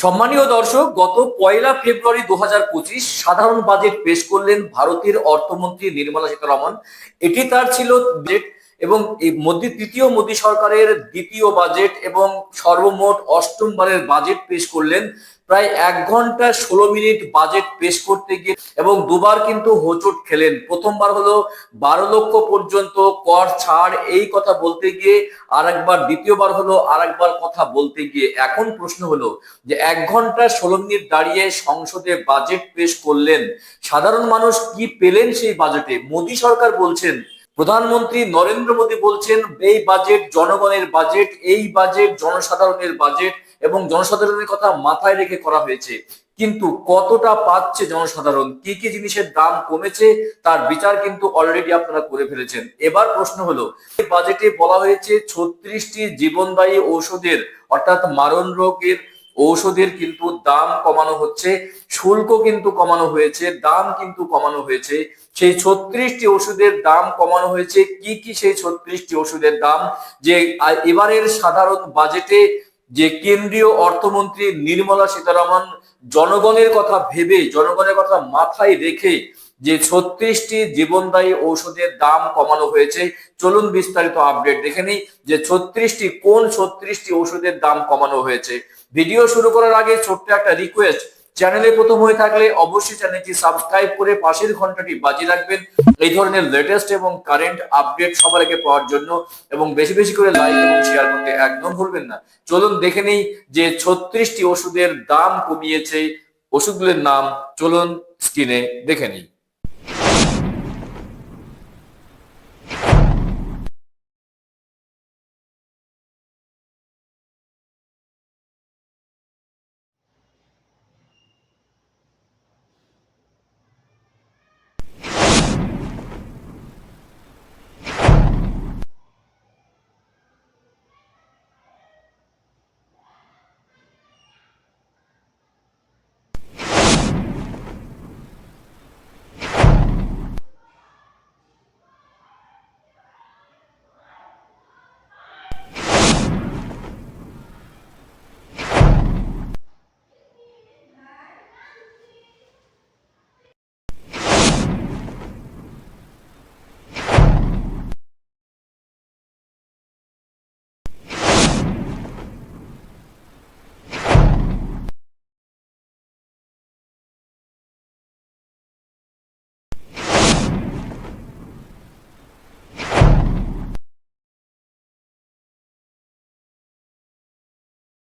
সম্মানীয় দর্শক, গত পয়লা ফেব্রুয়ারি দু হাজার পঁচিশ সাধারণ বাজেট পেশ করলেন ভারতের অর্থমন্ত্রী নির্মলা সীতারামন। এটি তার ছিল এবং এই মোদী, তৃতীয় মোদী সরকারের দ্বিতীয় বাজেট এবং সর্বমোট অষ্টমবারের বাজেট পেশ করলেন। প্রায় এক ঘণ্টা ষোলো মিনিট বাজেট পেশ করতে গিয়ে এবং দুবার কিন্তু হোঁচট খেলেন। প্রথমবার হলো বারো লক্ষ পর্যন্ত কর ছাড়, এই কথা বলতে গিয়ে আর একবার দ্বিতীয়বার হলো আর একবার কথা বলতে গিয়ে। এখন প্রশ্ন হলো যে এক ঘণ্টা ষোলো মিনিট দাঁড়িয়ে সংসদে বাজেট পেশ করলেন, সাধারণ মানুষ কি পেলেন সেই বাজেটে মোদী সরকার বলছেন প্রধানমন্ত্রী নরেন্দ্র মোদী বলছেন, এই বাজেট জনগণের বাজেট এই বাজেট জনসাধারণের বাজেট এবং জনসাধারণের কথা মাথায় রেখে করা হয়েছে। কিন্তু কতটা পাচ্ছে জনসাধারণ? কি কি জিনিসের দাম কমেছে? তার বিচার কিন্তু অলরেডি আপনারা করে ফেলেছেন। এবার প্রশ্ন হলো, এই বাজেটে বলা হয়েছে ছত্রিশটি জীবনদায়ী ঔষধের, অর্থাৎ মারণ রোগের ঔষধের কিন্তু দাম কমানো হচ্ছে, শুল্ক কিন্তু কমানো হয়েছে, দাম কিন্তু কমানো হয়েছে। সেই ছত্রিশটি ওষুধের দাম কমানো হয়েছে। কি কি সেই ছত্রিশটি ওষুধের দাম? যে এবারের সাধারণ বাজেটে যে কেন্দ্রীয় অর্থমন্ত্রী নির্মলা সীতারামন জনগণের কথা ভেবে, জনগণের কথা মাথায় রেখে যে ছত্রিশটি জীবনদায়ী ঔষধের দাম কমানো হয়েছে। চলুন বিস্তারিত আপডেট দেখে নিই যে ছত্রিশটি, কোন ছত্রিশটি ওষুধের দাম কমানো হয়েছে। ভিডিও শুরু করার আগে ছোট্ট একটা রিকোয়েস্ট চ্যানেলে প্রথম হয়ে থাকলে অবশ্যই চ্যানেলটি সাবস্ক্রাইব করে পাশের ঘন্টাটি বাজিয়ে রাখবেন। এই ধরনের লেটেস্ট এবং কারেন্ট আপডেট সবার আগে পাওয়ার জন্য এবং বেশি বেশি করে লাইক এবং শেয়ার করতে একদম ভুলবেন না। চলুন দেখে নেই যে ছত্রিশটি ওষুধের দাম কমিয়েছে। ওষুধগুলোর নাম চলুন স্ক্রিনে দেখে নিই।